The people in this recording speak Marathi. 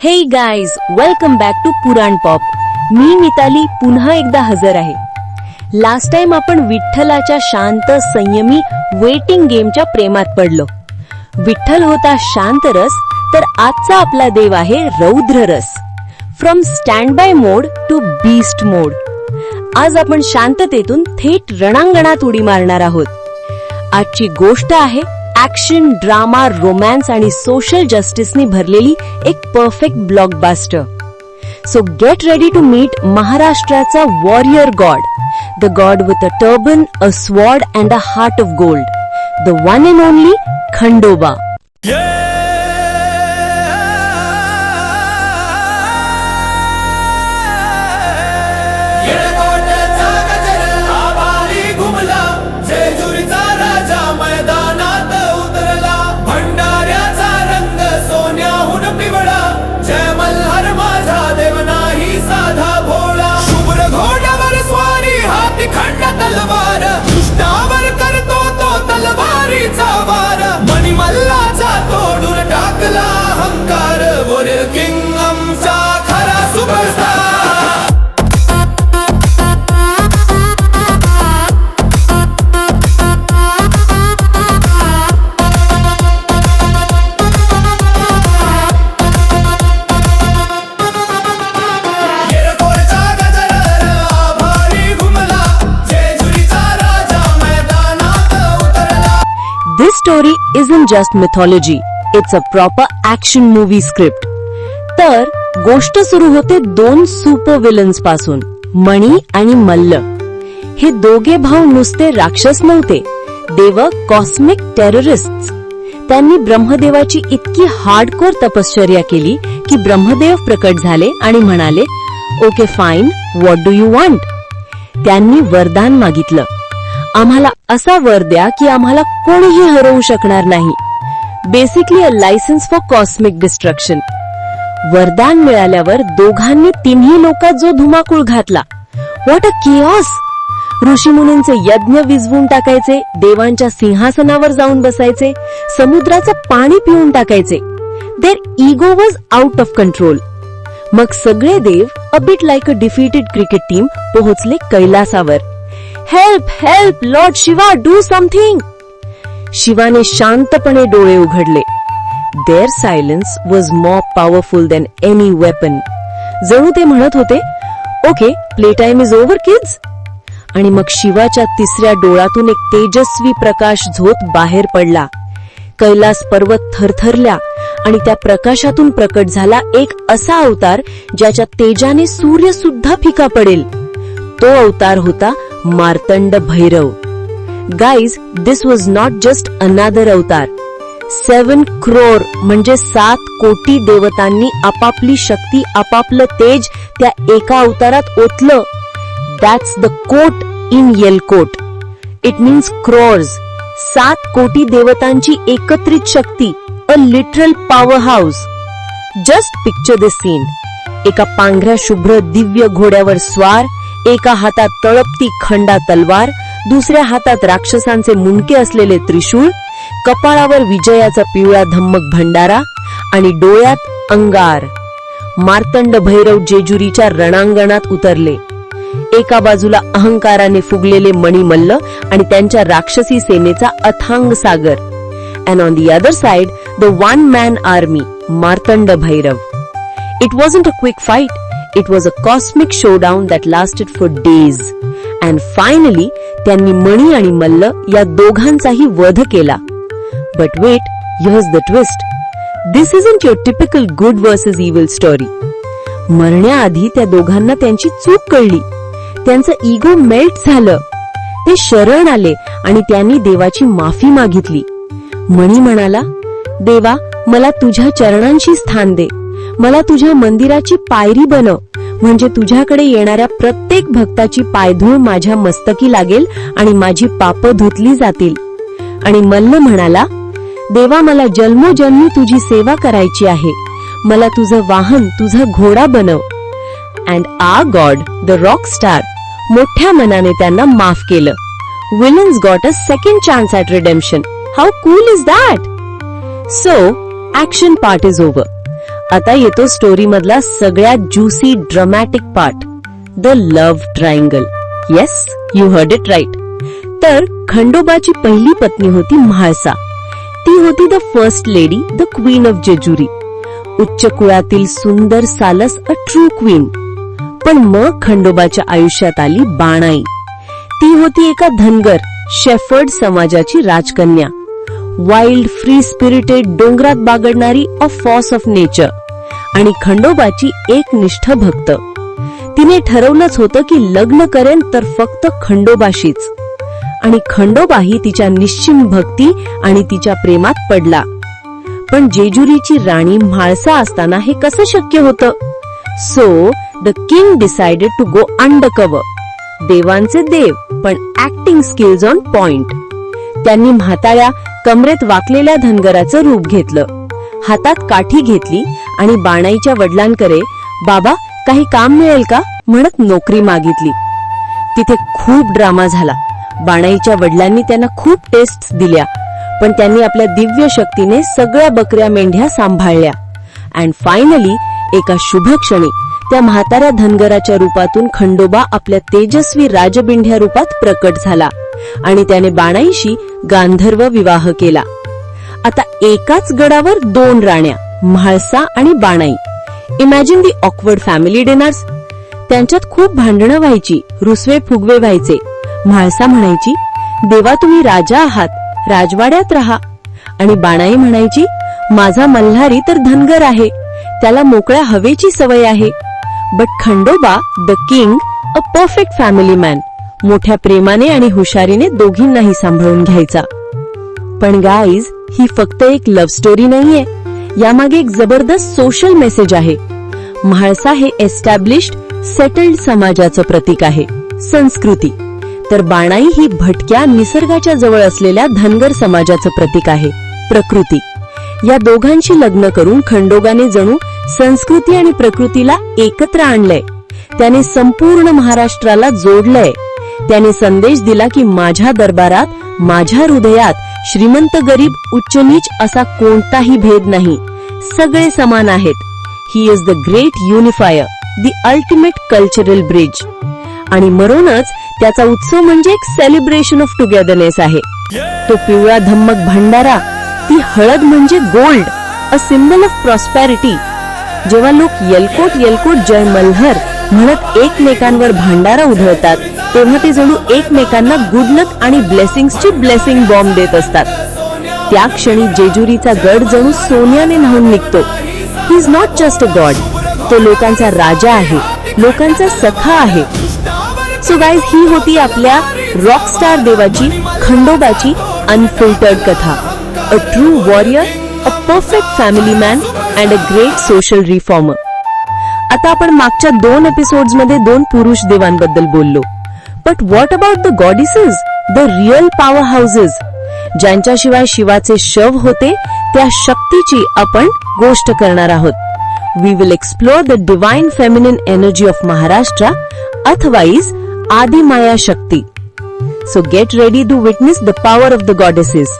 Hey guys welcome back to Puran pop मी मिताली पुन्हा एकदा हजर आहे. लास्ट टाइम आपण विठ्ठलाच्या शांत संयमी वेटिंग गेमच्या प्रेमात पडलो. विठ्ठल होता शांत रस तर आजचा आपला देव आहे रौद्र रस. From stand by mode to beast mode आज आपण शांततेतून थेट रणांगणात उडी मारणार आहोत. आजची गोष्ट आहे ऍक्शन ड्रामा रोमॅन्स आणि सोशल जस्टिसनी भरलेली एक perfect blockbuster so get ready to meet महाराष्ट्राचा warrior god the god with a turban a sword and a heart of gold the one and only Khandoba This story isn't just mythology, it's a proper action movie script. तर गोष्ट सुरू होते दोन सुपर विलन्सपासून मणी आणि मल्ल. हे दोघे भाऊ नुसते राक्षस नव्हते. देव कॉस्मिक टेररिस्ट त्यांनी ब्रह्मदेवाची इतकी हार्डकोर तपश्चर्या केली की ब्रह्मदेव प्रकट झाले आणि म्हणाले okay fine what do you want त्यांनी वरदान मागितलं. आम्हाला असा वर द्या की आम्हाला कोणीही हरवू शकणार नाही. Basically a licence for cosmic destruction वरदान मिळाल्यावर दोघांनी तिन्ही लोकात जो धुमाकूळ घातला. व्हॉट अ किओस ऋषीमुनींचे यज्ञ विजवून टाकायचे देवांच्या सिंहासनावर जाऊन बसायचे समुद्राचं पाणी पिऊन टाकायचे. Their ego was out of control मग सगळे देव a bit like a defeated cricket team पोहोचले कैलासावर. Help help lord Shiva do something शिवाने शांतपणे डोळे उघडले their silence was more powerful than any weapon जणू ते म्हणत होते okay play time is over kids आणि मग शिवाच्या तिसऱ्या डोळ्यातून एक तेजस्वी प्रकाश झोत बाहेर पडला. कैलास पर्वत थरथरल्या आणि त्या प्रकाशातून प्रकट झाला एक असा अवतार ज्याच्या तेजाने सूर्य सुद्धा फिका पडेल. तो अवतार होता Martand Bhairav. Guys this was not just another avatar. Seven crore म्हणजे सात कोटी देवतांनी आपापली शक्ती आपापलं तेज त्या एका अवतारात ओतलं. That's the kot in Yelkot it means crores सात कोटी देवतांची एकत्रित शक्ती a literal powerhouse just picture this scene एका पांढऱ्या शुभ्र दिव्य घोड्यावर स्वार एका हातात तळपती खंडा तलवार दुसऱ्या हातात राक्षसांचे मुंडके असलेले त्रिशूळ कपाळावर विजयाचा पिवळा धम्मक भंडारा आणि डोळ्यात अंगार. मार्तंड भैरव जेजुरीच्या रणांगणात उतरले. एका बाजूला अहंकाराने फुगलेले मणिमल्ल आणि त्यांच्या राक्षसी सेनेचा अथांग सागर. And on the other side the one man army Martand Bhairav. It was a quick fight It was a cosmic showdown that lasted for days. And finally, त्यांनी मणी आणि मल्ल या दोघांचाही वध केला. But wait here's the twist this isn't your typical good versus evil story मरण्याआधी त्या दोघांना त्यांची चूक कळली. त्यांचं इगो मेल्ट झालं. ते शरण आले आणि त्यांनी देवाची माफी मागितली. मणी म्हणाला देवा मला तुझ्या चरणांशी स्थान दे. मला तुझ्या मंदिराची पायरी बनव म्हणजे तुझ्याकडे येणाऱ्या प्रत्येक भक्ताची पायधूळ माझ्या मस्तकी लागेल आणि माझी पाप धुतली जातील. आणि मल्ल म्हणाला देवा मला जन्मोजन्मी तुझी सेवा करायची आहे. मला तुझं वाहन तुझा घोडा बनव. And a god the rockstar मोठ्या मनाने त्यांना माफ केलं. Villains got a second chance at redemption how cool is that so action part is over आता येतो स्टोरी मधला सगळ्यात juicy dramatic part the love triangle yes you heard it right तर खंडोबाची पहिली पत्नी होती म्हाळसा. ती होती the first lady the queen of Jejuri. उच्च कुळातील सुंदर सालस अ ट्रू क्वीन पण मग खंडोबाच्या आयुष्यात आली बाणाई. ती होती एका धनगर शेफर्ड समाजाची राजकन्या. वाईल्ड फ्री स्पिरिटेड डोंगरात बागडणारी अ फॉस ऑफ नेचर आणि खंडोबाची एक निष्ठ भक्त. तिने ठरवलंच होतं की लग्न करेन तर फक्त खंडोबाशीच. आणि खंडोबाही तिच्या निश्चिम भक्ती आणि तिच्या प्रेमात पडला. पण जेजुरीची राणी म्हाळसा असताना हे कसं शक्य होतं? So the king decided to go undercover देवांचे देव पण ऍक्टिंग स्किल्स ऑन पॉइंट त्यांनी म्हाताळ्या कमरेत वाकलेल्या धनगराचं रूप घेतलं. हातात काठी घेतली आणि बाणाईच्या वडिलांकडे बाबा काही काम मिळेल का? म्हणत नोकरी मागितली. तिथे खूप ड्रामा झाला. बाणाईच्या वडिलांनी त्यांना खूप टेस्ट दिल्या पण त्यांनी आपल्या दिव्य शक्तीने सगळ्या बकऱ्या मेंढ्या सांभाळल्या. अँड फायनली एका शुभ क्षणी त्या म्हाताऱ्या धनगराच्या रूपातून खंडोबा आपल्या तेजस्वी राजबिंढ्या रूपात प्रकट झाला आणि त्याने बाणाईशी गांधर्व विवाह केला. आता एकाच गडावर दोन राण्या. म्हाळसा आणि Banai. Imagine the awkward family dinners त्यांच्यात खूप भांडणं व्हायची रुसवे फुगवे व्हायचे. म्हाळसा म्हणायची देवा तुम्ही राजा आहात राजवाड्यात राहा. आणि बाणाई म्हणायची माझा मल्हारी तर धनगर आहे त्याला मोकळ्या हवेची सवय आहे. But Khandoba the king a perfect family man मोठ्या प्रेमाने आणि हुशारीने दोघींनाही सांभाळून घ्यायचा. पण गाईज ही फक्त एक लव्ह स्टोरी नाहीये. यामागे एक जबरदस्त सोशल मेसेज आहे. म्हाळसा हे एस्टॅब्लिश्ड सेटल्ड समाजाचं प्रतीक आहे. संस्कृती. तर बाणाई ही भटक्या निसर्गाच्या जवळ असलेल्या धनगर समाजाचं प्रतीक आहे. प्रकृती. या दोघांशी लग्न करून खंडोगाने जणू संस्कृती आणि प्रकृतीला एकत्र आणलंय. त्याने संपूर्ण महाराष्ट्राला जोडलंय. त्याने संदेश दिला की माझ्या दरबारात माझ्या हृदयात श्रीमंत गरीब उच्च नीच असा कोणताही भेद नाही. सगळे समान आहेत. He is the great unifier the ultimate cultural bridge आणि म्हणूनच त्याचा उत्सव म्हणजे एक सेलिब्रेशन ऑफ टुगेदरनेस आहे. तो पिवळा धम्मक भंडारा ती हळद म्हणजे gold a symbol of prosperity जेव्हा लोक येलकोट येलकोट जय मल्हर म्हणत एकमेकांवर भांडारा उधळतात तेव्हा ते जणू एकमेकांना गुड लक आणि ब्लेसिंग्सची ब्लेसिंग बॉम्ब देत असतात. त्या क्षणी जेजुरीचा गड जणू सोन्याने न्हाऊन निघतो. He is not just a god तो लोकांचा राजा आहे. लोकांचा सखा आहे. सो गाईज ही होती आपल्या रॉकस्टार देवाची खंडोबाची अनफिल्टर्ड कथा. A true warrior a perfect family man and a great social reformer आता आपण मागच्या दोन एपिसोड्समध्ये दोन पुरुष देवांबद्दल बोललो. But what about the goddesses the real powerhouses ज्यांच्याशिवाय शिवाचे शव होते त्या शक्तीची आपण गोष्ट करणार आहोत. We will explore the divine feminine energy of Maharashtra otherwise Adimaya Shakti so get ready to witness the power of the goddesses